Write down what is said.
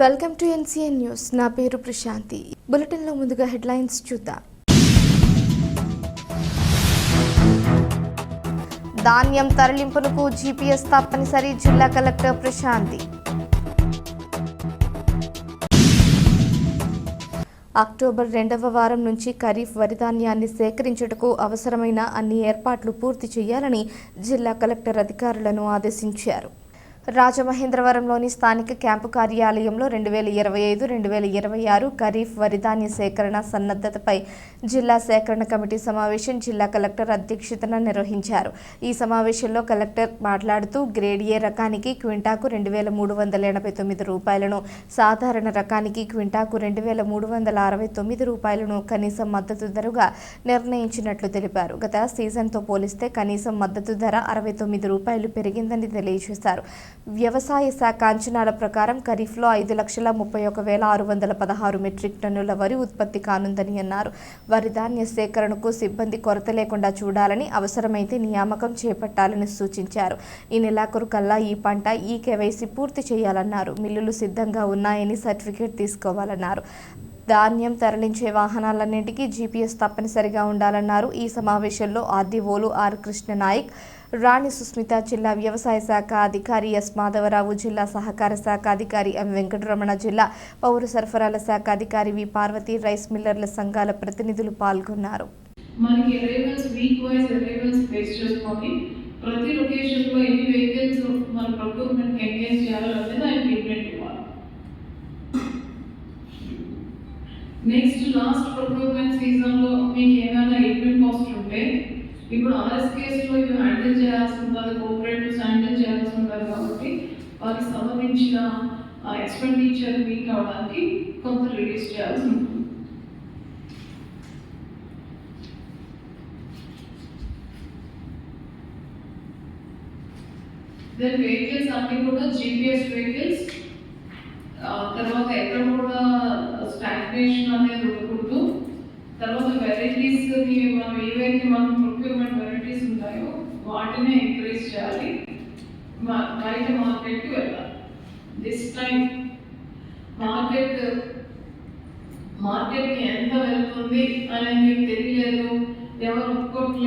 Welcome to NCN news. నా పేరు ప్రశాంతి. బులెటిన్లో ముందుగా హెడ్లైన్స్ చూద్దాం. ధాన్యం తరలింపునకు జీపీఎస్ తప్పనిసరి జిల్లా కలెక్టర్ ప్రశాంతి. అక్టోబర్ రెండవ వారం నుంచి ఖరీఫ్ వరిధాన్యాన్ని సేకరించుటకు అవసరమైన అన్ని ఏర్పాట్లు పూర్తి చేయాలని జిల్లా కలెక్టర్ అధికారులను ఆదేశించారు. రాజమహేంద్రవరంలోని స్థానిక క్యాంపు కార్యాలయంలో రెండు వేల ఇరవై ఐదు రెండు వేల ఇరవై ఆరు ఖరీఫ్ వరిధాన్య సేకరణ సన్నద్ధతపై జిల్లా సేకరణ కమిటీ సమావేశం జిల్లా కలెక్టర్ అధ్యక్షతన నిర్వహించారు. ఈ సమావేశంలో కలెక్టర్ మాట్లాడుతూ గ్రేడ్ ఏ రకానికి క్వింటాకు రెండు వేల మూడు వందల ఎనభై తొమ్మిది రూపాయలను సాధారణ రకానికి క్వింటాకు రెండు వేల మూడు వందల అరవై తొమ్మిది రూపాయలను కనీస మద్దతు ధరగా నిర్ణయించినట్లు తెలిపారు. గత సీజన్తో పోలిస్తే కనీసం మద్దతు ధర అరవై తొమ్మిది రూపాయలు పెరిగిందని తెలియజేశారు. వ్యవసాయ శాఖ అంచనాల ప్రకారం ఖరీఫ్లో ఐదు లక్షల ముప్పై ఒక వేల ఆరు వందల పదహారు మెట్రిక్ టన్నుల వరి ఉత్పత్తి కానుందని అన్నారు. వరి ధాన్య సేకరణకు సిబ్బంది కొరత లేకుండా చూడాలని అవసరమైతే నియామకం చేపట్టాలని సూచించారు. ఈ నెలాఖరు కల్లా ఈ పంట ఈ కేవైసీ పూర్తి చేయాలన్నారు. మిల్లులు సిద్ధంగా ఉన్నాయని సర్టిఫికేట్ తీసుకోవాలన్నారు. ధాన్యం తరలించే వాహనాలన్నింటికీ జీపీఎస్ తప్పనిసరిగా ఉండాలన్నారు. ఈ సమావేశంలో ఆర్డీఓలు ఆర్ కృష్ణ నాయక్ రాణి సుస్మిత జిల్లా వ్యవసాయ శాఖ అధికారి ఎస్ మాధవరావు జిల్లా సహకార శాఖ అధికారి ఎం వెంకటరమణ జిల్లా పౌర సరఫరాల శాఖ అధికారి వి పార్వతి రైస్ మిల్లర్ల సంఘాల ప్రతినిధులు పాల్గొన్నారు. మనకి అరైవల్స్ వీక్ అరైవల్స్ బేస్ చేసుకొని ప్రతి లొకేషన్లో ఎన్ని వెహికల్స్ మన ప్రొక్యూర్మెంట్ ఎంగేజ్ చేయాలో అనేది నెక్స్ట్ లాస్ట్ ప్రొక్యూర్మెంట్ సీజన్లో మీకు ఏమైనా ఎక్విప్మెంట్ కాస్ట్ ఉంటే ఇప్పుడు ఆర్ఎస్కేస్ కేసులో ఇవి హ్యాండిల్ చేయాల్సి ఉంటుంది కోఆపరేటివ్స్ హ్యాండిల్ చేయాల్సి ఉంటుంది కాబట్టి వారికి సంబంధించిన ఎక్స్పెండిచర్ మీట్ అవడానికి కొంత రిడ్యూస్ చేయాల్సి ఉంటుంది. దెన్ వెహికల్స్ అన్ని కూడా జీపీఎస్ వెహికల్స్ వాటిని ఎంకరేజ్ చేయాలి. బయట మార్కెట్కి వెళ్ళాలి. దిస్ టైం మార్కెట్ మార్కెట్కి ఎంత వెళ్తుంది అనేది మీకు తెలియలేదు. ఎవరు ఒప్పుకోవట్లేదు